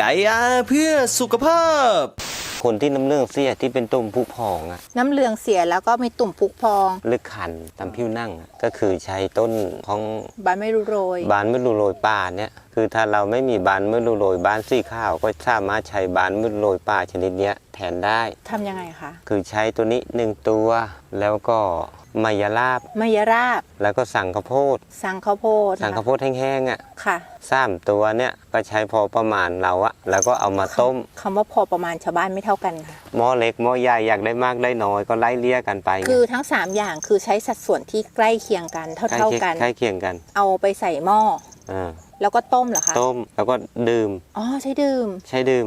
ไก่อาเพื่อสุขภาพ คนที่น้ำเรื่องเสียที่เป็นตุ่มผู้พองอะน้ำเหลืองเสียแล้วก็มีตุ่มพุพองหรือคันตามผิวหนั่งอะก็คือใช้ต้นของใบไม่รู้โรย บานมะรูโรยป่าเนี่ยคือถ้าเราไม่มีบานมะรูโรยบานสีข้าว ก็สามารถใช้บานมะรูโรยป่าชนิดเนี้ย แทนได้ ทำยังไงคะคือใช้ตัวนี้หนึ่งตัว แล้วก็มายาลาบ มายราบ แล้วก็สั่งข้าวโพด สังข้าวโพดสั่งข้าวโพดแห้งๆอะค่ะสามตัวเนี่ยก็ใช้พอประมาณเราอะแล้วก็เอามาต้ม คำว่าพอประมาณชาวบ้านไม่เท่ากันค่ะ หม้อเล็กหม้อใหญ่อยากได้มากได้น้อยก็ไล่เลี่ยกันไปคือทั้ง 3 อย่างคือใช้สัดส่วนที่ใกล้เคียงกันใกล้เท่าเคียงๆกัน ใกล้เคียงกันเอาไปใส่หม้ออ่าแล้วก็ต้มเหรอคะ ต้มแล้วก็ดื่ม อ๋อ ใช้ดื่ม ใช้ดื่ม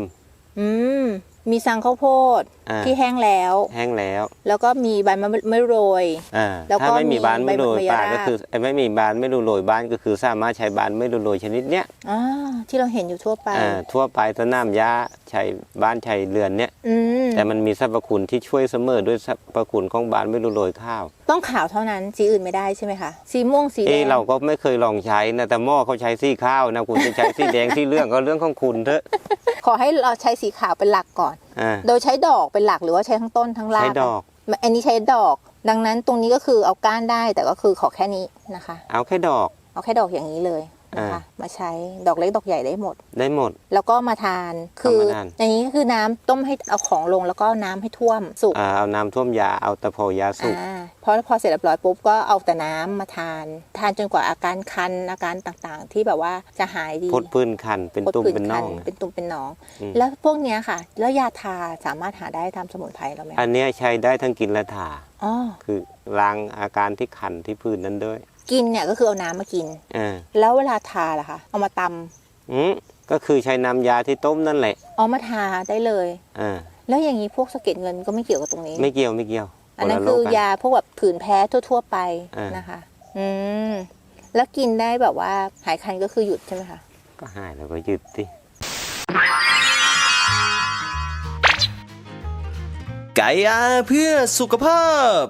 อืม มีสังข้าวโพดอ่า ที่แห้งแล้ว แห้งแล้วแล้วก็มีใบมะไม่โรย อ่าแล้วก็ถ้าไม่มีบานมีไม่โรยใบป่าใบยาก็คือไอ้ไม่มีบานไม่รูโรยบ้านก็คือสามารถใช้บานไม่รูโรยชนิดเนี้ยอ่าที่เราเห็นอยู่ทั่วไป อ่าทั่วไปต้นน้ำยาใช้บ้านใช้เรือนเนี้ยอืมแต่มันมีสรรพคุณที่ช่วยเสมอด้วยสรรพคุณของบานไม่รูโรยข้าว ต้องขาวเท่านั้นสีอื่นไม่ได้ใช่ไหมคะสีม่วงสีแดเอ้งเราก็ไม่เคยลองใช้นะแต่หม้อเขาใช้สีข้าวนะคุณจะใช้สีแดง สีเหลืองก็เรื่องของคุณเถอะ ขอให้เราใช้สีขาวเป็นหลักก่อนอ่าโดยใช้ดอกเป็นหลักหรือว่าใช้ทั้งต้นทั้งรากใช้ดอก อันนี้ใช้ดอก ดังนั้นตรงนี้ก็คือเอาก้านได้แต่ก็คือขอแค่นี้นะคะ เอาแค่ดอก เอาแค่ดอกอย่างนี้เลยนะคะอ่ามาใช้ดอกเล็กดอกใหญ่ได้หมด ได้หมด แล้วก็มาทานคือเอามาทาน อันนี้ก็คือน้ำต้มให้เอาของลงแล้วก็น้ำให้ท่วมสุกอ่าเอาน้ำท่วมยาเอาตะโพยาสุก อ่า พอพอเสร็จเรียบร้อยปุ๊บก็เอาแต่น้ำมาทาน ทานจนกว่าอาการคันอาการต่างๆ ที่แบบว่าจะหายดีพดพื้นคันเป็นพดตุ่มผื่เป็นน่องคัเป็นตุ่มเป็นหนองอืมแล้วพวกเนี้ยค่ะ แล้วยาทาสามารถหาได้ตามสมุนไพรเราไหมอันเนี้ยใช้ได้ทั้งกินและทาอ๋อคือล้างอาการที่คันที่พื้นนั้นด้วย กินเนี่ยก็คือเอาน้ำมากินอ่าแล้วเวลาทาล่ะคะเอามาตำอืมก็คือใช้น้ำยาที่ต้มนั่นแหละเอามาทาได้เลยอ่าแล้วอย่างนี้พวกสะเก็ดเงินก็ไม่เกี่ยวกับตรงนี้ ไม่เกี่ยวไม่เกี่ยว อันนั้นละคืโรอกันยาพวกแบบผื่นแพ้ทั่ว ๆ ไปอ่านนะคะ อืมแล้วกินได้แบบว่าหายคันก็คือหยุดใช่ไหมคะ ก็หายแล้วก็ยึดสิไก่อาเพื่อสุขภาพ